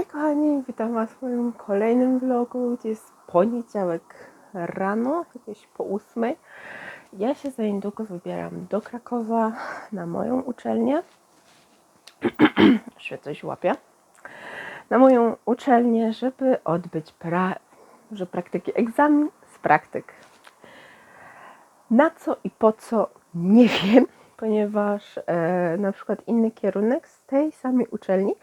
Hej kochani, witam Was w moim kolejnym vlogu, jest poniedziałek rano, jakieś po ósmej. Ja się za niedługo wybieram do Krakowa na moją uczelnię. Jeszcze coś łapie. Na moją uczelnię, żeby odbyć pra... że praktyki egzamin z praktyk. Na co i po co nie wiem, ponieważ e, na przykład inny kierunek z tej samej uczelni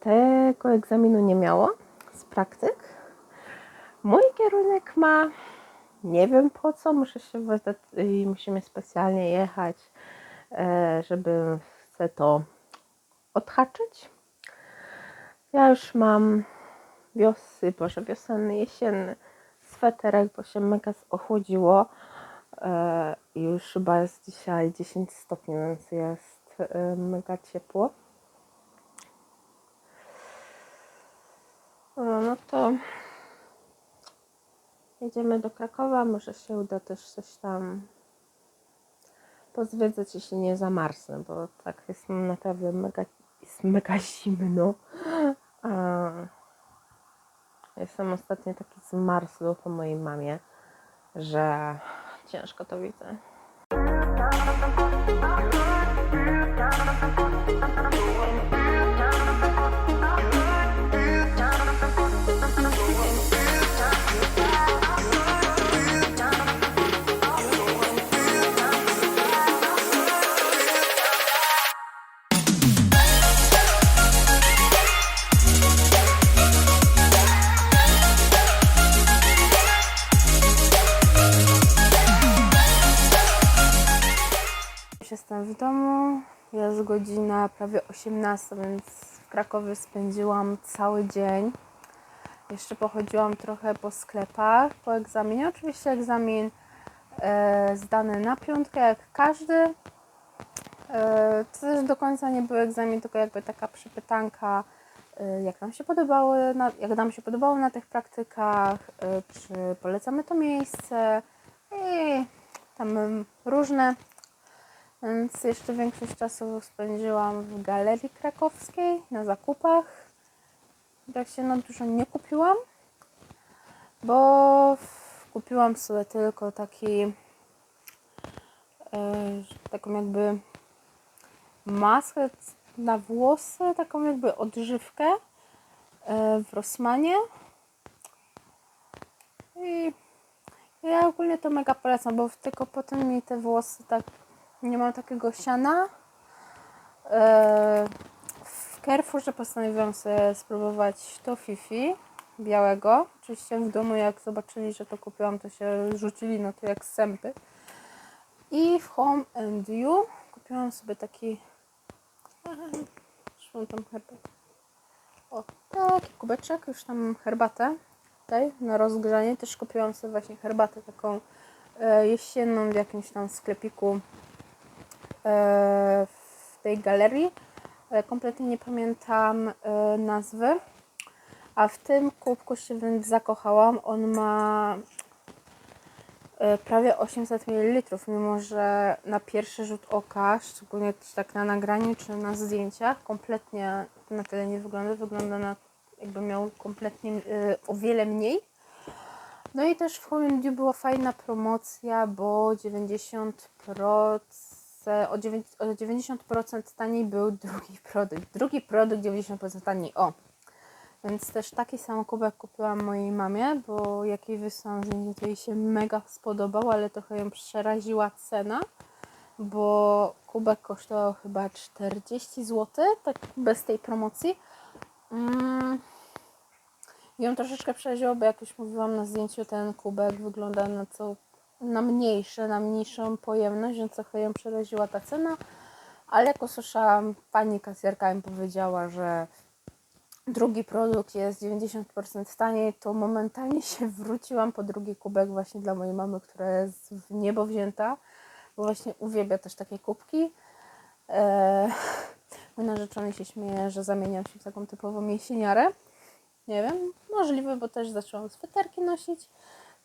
tego egzaminu nie miało z praktyk. Mój kierunek ma, nie wiem po co, muszę się i musimy specjalnie jechać, e, żeby chcę to odhaczyć. Ja już mam wiosny, boże wiosenny, jesienny sweterek, bo się mega ochłodziło. E, już chyba jest dzisiaj 10 stopni, więc jest e, mega ciepło. O, no to jedziemy do Krakowa. Może się uda też coś tam pozwiedzać, jeśli nie zamarznę, bo tak jest naprawdę mega, jest mega zimno. A jestem ostatnio taki zmarzły po mojej mamie, że ciężko to widzę. Już Jestem w domu, jest godzina prawie 18, więc w Krakowie spędziłam cały dzień. Jeszcze pochodziłam trochę po sklepach po egzaminie. Oczywiście egzamin e, zdany na piątkę, jak każdy. E, to też do końca nie był egzamin, tylko jakby taka przypytanka, e, jak nam się podobały, na, jak nam się podobało na tych praktykach, e, czy polecamy to miejsce i tam różne. Więc jeszcze większość czasu spędziłam w galerii krakowskiej na zakupach. Tak się na dużo nie kupiłam, bo kupiłam sobie tylko taki e, taką jakby maskę na włosy, taką jakby odżywkę e, w Rossmanie. I ja ogólnie to mega polecam, bo tylko potem mi te włosy tak nie mam takiego siana. E, W Carrefourze postanowiłam sobie spróbować to Fifi białego. Oczywiście w domu jak zobaczyli, że to kupiłam, to się rzucili na to jak sępy. I w Home and You kupiłam sobie taki mam tam herbatę. O, taki kubeczek, już tam herbatę tutaj na rozgrzanie. Też kupiłam sobie właśnie herbatę taką e, jesienną w jakimś tam sklepiku w tej galerii. E, Kompletnie nie pamiętam e, nazwy. A w tym kubku się wręcz zakochałam. On ma e, prawie 800 ml, mimo że na pierwszy rzut oka, szczególnie tak na nagraniu czy na zdjęciach, kompletnie na tyle nie wygląda. Wygląda na jakby miał kompletnie e, o wiele mniej. No i też w Home Dew była fajna promocja, bo 90% o 9 o 90% taniej był drugi produkt. Drugi produkt 90% taniej. O! Więc też taki sam kubek kupiłam mojej mamie, bo jak jej wysłałam zdjęcie, to jej się mega spodobał, ale trochę ją przeraziła cena, bo kubek kosztował chyba 40 zł, tak bez tej promocji. Mm. Ją troszeczkę przeraziło, bo jak już mówiłam na zdjęciu, ten kubek wygląda na co na mniejszy, na mniejszą pojemność, więc trochę ją przeraziła ta cena. Ale jak usłyszałam, pani kasjerka mi powiedziała, że drugi produkt jest 90% taniej, to momentalnie się wróciłam po drugi kubek właśnie dla mojej mamy, która jest w niebo wzięta, bo właśnie uwielbia też takie kubki. Eee, mój narzeczony się śmieje, że zamieniam się w taką typową jesieniarę. Nie wiem, możliwe, bo też zaczęłam sweterki nosić.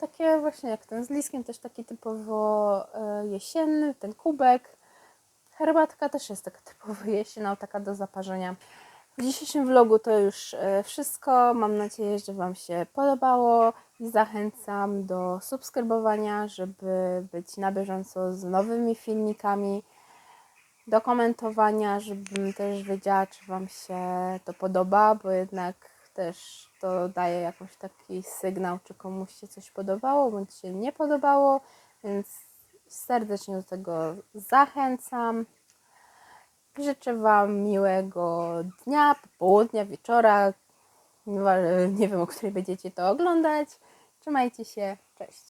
Takie właśnie jak ten z liskiem, też taki typowo e, jesienny, ten kubek. Herbatka też jest taka typowo jesienna, taka do zaparzenia. W dzisiejszym vlogu to już e, wszystko. Mam nadzieję, że Wam się podobało i zachęcam do subskrybowania, żeby być na bieżąco z nowymi filmikami, do komentowania, żebym też wiedziała, czy Wam się to podoba, bo jednak też to daje jakiś taki sygnał, czy komuś się coś podobało, bądź się nie podobało, więc serdecznie do tego zachęcam. Życzę Wam miłego dnia, popołudnia, wieczora. Nie wiem, o której będziecie to oglądać. Trzymajcie się. Cześć.